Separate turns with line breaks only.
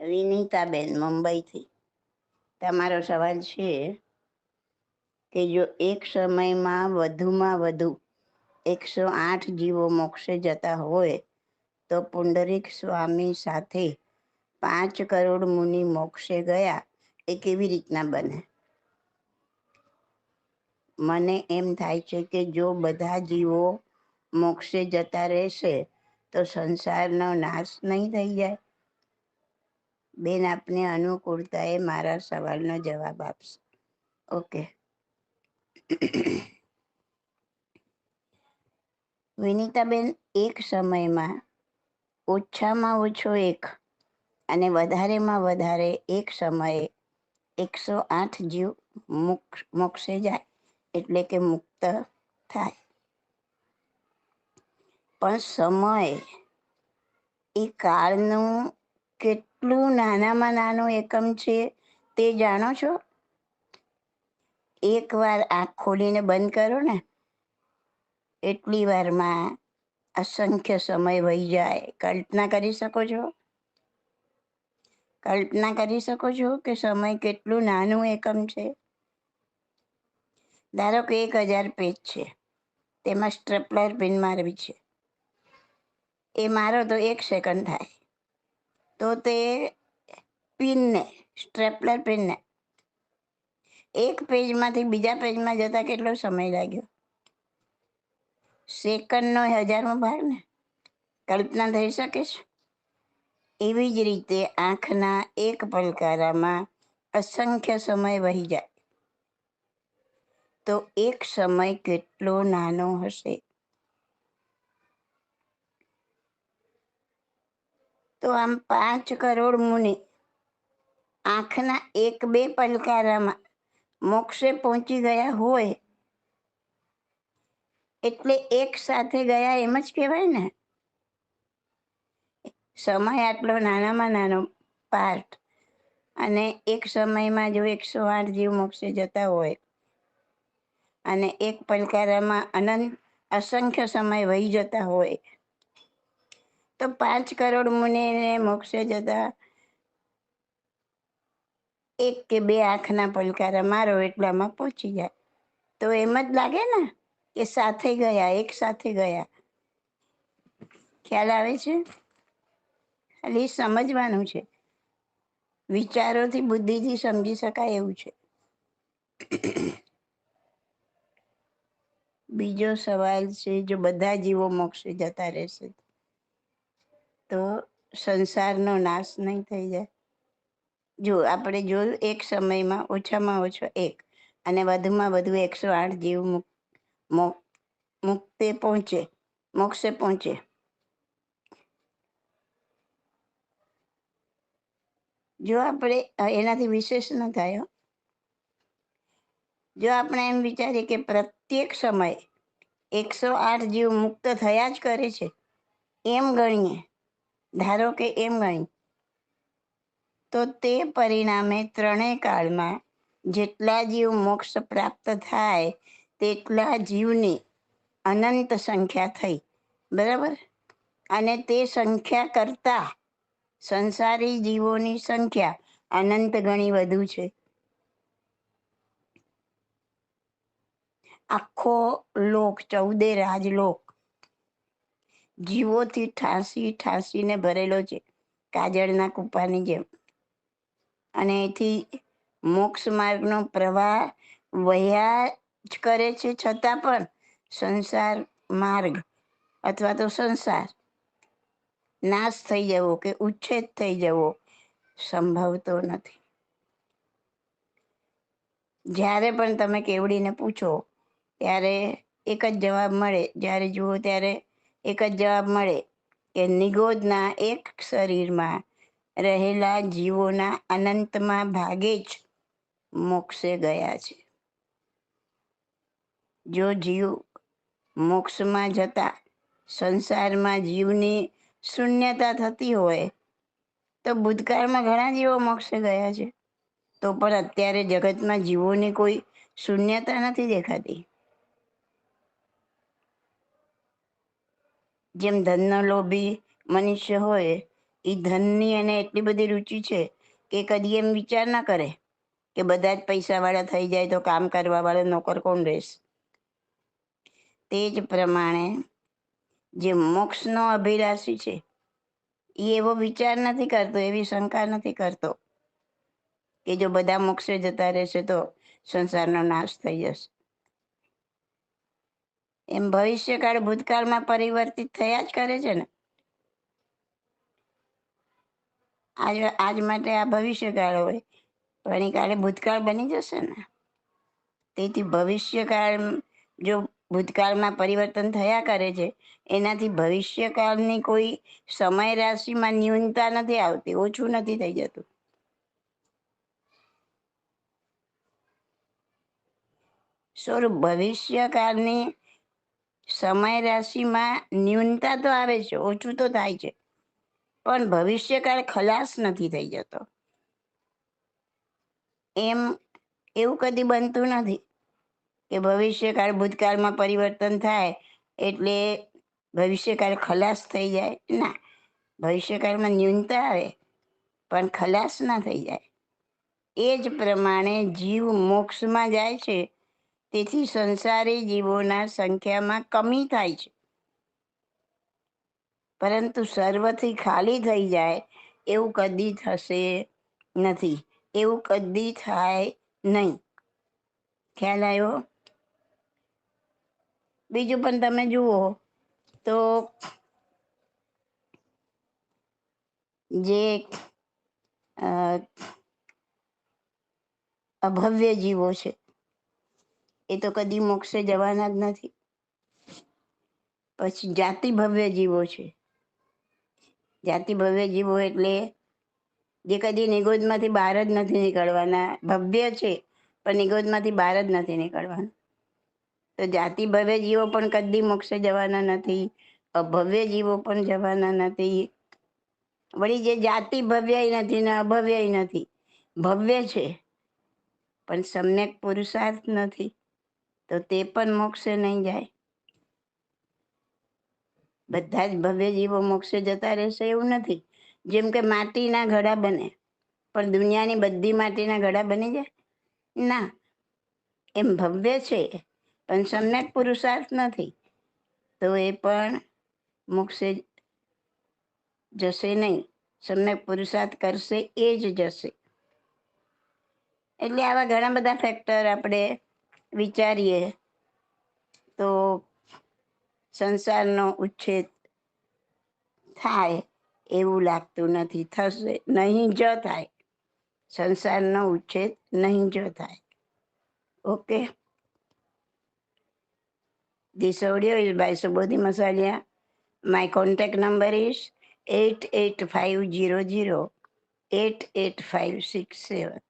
વિનીતાબેન મુંબઈથી. તમારો સવાલ છે કે જો એક સમયમાં વધુમાં વધુ એકસો આઠ જીવો મોક્ષે જતા હોય, તો પુંડરીક સ્વામી સાથે પાંચ કરોડ મુનિ મોક્ષે ગયા એ કેવી રીતના બને? મને એમ થાય છે કે જો બધા જીવો મોક્ષે જતા રહેશે, તો સંસારનો નાશ નહીં થઈ જાય. બેન, આપને અનુકૂળતાએ મારા સવાલનો જવાબ આપશે. ઓકે. વિનીતાબેન, એક સમયમાં ઓછામાં ઓછો એક અને વધારેમાં વધારે એક સમયે એકસો આઠ જીવ મોક્ષે જાય, એટલે કે મુક્ત થાય. પણ સમય એ કાળનું કેટલું નાનામાં નાનું એકમ છે તે જાણો છો? એક વાર આંખ ખોલીને બંધ કરો ને. એટલી વારમાં અસંખ્ય સમય વહી જાય. કલ્પના કરી શકો છો? કલ્પના કરી શકો છો કે સમય કેટલું નાનું એકમ છે? ધારો કે એક હજાર પેજ છે. તેમાં સ્ટ્રેપલર પિન મારવી છે. એ મારો તો એક સેકન્ડ થાય. તો તે પિનને સ્ટ્રેપલર પિનને એક પેજમાંથી બીજા પેજમાં જતા કેટલો સમય લાગ્યો? સેકન્ડનો હજારમો ભાગ ને? કલ્પના થઈ શકે છે? એવી જ રીતે આંખના એક પલકારામાં અસંખ્ય સમય વહી જાય. તો એક સમય કેટલો નાનો હશે? તો આમ પાંચ કરોડ મુનિ. આંખના એક બે પલકારામાં મોક્ષે પહોંચી ગયા હોય. એટલે એક સાથે ગયા એમ જ કહેવાય ને. સમય આટલો નાનામાં નાનો પાર્ટ. અને એક સમયમાં જો એકસો આઠ જીવ મોક્ષે જતા હોય. અને એક પલકારામાં અનંત અસંખ્ય સમય વહી જતા હોય. તો પાંચ કરોડ મુનિને મોક્ષે જતા. એક કે બે આંખના પલકારા મારો એટલામાં પહોંચી જાય. તો એમ જ લાગે ને કે સાથે ગયા, એક સાથે ગયા. ખ્યાલ આવે છે? ખાલી સમજવાનું છે. વિચારોથી બુદ્ધિથી સમજી શકાય એવું છે. બીજો સવાલ છે, જો બધા જીવો મોક્ષે જતા રહેશે. તો સંસારનો નાશ નહીં થઈ જાય. જો આપણે જોયું એક સમયમાં ઓછામાં ઓછો એક અને વધુમાં વધુ એકસો આઠ જીવ મુક્તે પહોંચે, મોક્ષે પહોંચે. જો આપણે એનાથી વિશેષ ન થાય જો આપણે એમ વિચારીએ કે પ્રત્યેક સમયે એકસો આઠ જીવ મુક્ત થયા જ કરે છે, એમ ગણીએ ધારો કે એમ ગણી તો તે પરિણામે ત્રણેય કાળમાં જેટલા જીવ મોક્ષ પ્રાપ્ત થાય, તેટલા જીવની અનંત સંખ્યા થઈ. બરાબર? અને તે સંખ્યા કરતા સંસારી જીવોની સંખ્યા અનંત ગણી વધુ છે. આખો લોક, ચૌદે રાજલોક જીવોથી ઠાંસી ઠાંસીને ભરેલો છે. કાજળના કૂપાની જેમ. અને એથી મોક્ષ માર્ગનો પ્રવાહ વહ્યા જ કરે છે. છતાં પણ સંસાર માર્ગ અથવા તો સંસાર નાશ થઈ જવો કે ઉચ્છેદ થઈ જવો સંભવતો નથી. જ્યારે પણ તમે કેવડીને પૂછો, ત્યારે એક જ જવાબ મળે. જ્યારે જુઓ ત્યારે એક જ જવાબ મળે. કે નિગોદના એક શરીરમાં રહેલા જીવોના અનંતમાં ભાગે જ મોક્ષે ગયા છે. જો જીવ મોક્ષમાં જતા સંસારમાં જીવની શૂન્યતા થતી હોય, તો ભૂતકાળમાં ઘણા જીવો મોક્ષે ગયા છે. તો પણ અત્યારે જગતમાં જીવોની કોઈ શૂન્યતા નથી દેખાતી. જેમ ધનનો લોભી મનુષ્ય હોય એ ધનની એને એટલી બધી રુચિ છે કે કદી એમ વિચાર ના કરે કે બધા જ પૈસાવાળા થઈ જાય તો કામ કરવાવાળા નોકર કોણ રહેશે? તે જ પ્રમાણે જે મોક્ષનો અભિલાષી છે એ એવો વિચાર નથી કરતો, એવી શંકા નથી કરતો કે જો બધા મોક્ષે જતા રહેશે તો સંસારનો નાશ થઈ જશે. એમ ભવિષ્યકાળ ભૂતકાળમાં પરિવર્તિત થયા જ કરે છે ને. આજ આજ માટે આ ભવિષ્યકાળ હોય. પણ એ કાલે ભૂતકાળ બની જશે ને. તેથી ભવિષ્યકાળ જો ભૂતકાળમાં પરિવર્તન થયા કરે છે, એનાથી ભવિષ્યકાળની કોઈ સમય રાશિમાં ન્યૂનતા નથી આવતી, ઓછું નથી થઈ જતું. સ્વરૂપ ભવિષ્યકાળની સમય રાશિમાં ન્યૂનતા તો આવે છે, ઓછું તો થાય છે. પણ ભવિષ્યકાળ ખલાસ નથી થઈ જતો. એમ એવું કદી બનતું નથી કે ભવિષ્યકાળ ભૂતકાળમાં પરિવર્તન થાય એટલે ભવિષ્યકાળ ખલાસ થઈ જાય. ના, ભવિષ્યકાળમાં ન્યૂનતા આવે પણ ખલાસ ના થઈ જાય. એ જ પ્રમાણે જીવ મોક્ષમાં જાય છે તેથી સંસારી જીવોના સંખ્યામાં કમી થાય છે. પરંતુ સર્વથી ખાલી થઈ જાય એવું કદી થશે નથી. એવું કદી થાય નહીં. ખ્યાલ આવ્યો? બીજું પણ તમે જુઓ તો જે અભવ્ય જીવો છે. એ તો કદી મોક્ષે જવાના જ નથી. પછી જાતિ ભવ્ય જીવો છે. જાતિ ભવ્ય જીવો એટલે જે કદી નિગોદમાંથી બહાર જ નથી નીકળવાના. ભવ્ય છે, પણ નિગોદમાંથી બહાર જ નથી નીકળવાના. તો જાતિ ભવ્ય જીવો પણ કદી મોક્ષે જવાના નથી. અભવ્ય જીવો પણ જવાના નથી. વળી જે જાતિ ભવ્ય નથી ને અભવ્ય નથી, ભવ્ય છે, પણ સમ્યક પુરુષાર્થ નથી. તો તે પણ મોક્ષે નહીં જાય. બધા જ ભવ્ય જીવો મોક્ષે જતા રહેશે એવું નથી. જેમ કે માટીના ઘડા બને. પણ દુનિયાની બધી માટીના ઘડા બની જાય? ના. એમ ભવ્ય છે. પણ સમ્યક પુરુષાર્થ નથી. તો એ પણ મોક્ષે જશે નહીં. સમ્યક પુરુષાર્થ કરશે એ જ જશે. એટલે આવા ઘણા બધા ફેક્ટર આપણે વિચારીએ તો સંસારનો ઉચ્છેદ થાય એવું લાગતું નથી થશે નહીં જ થાય સંસારનો ઉચ્છેદ નહીં જ થાય okay This audio is by Subodhi Masalia. My contact number is 88500 88567.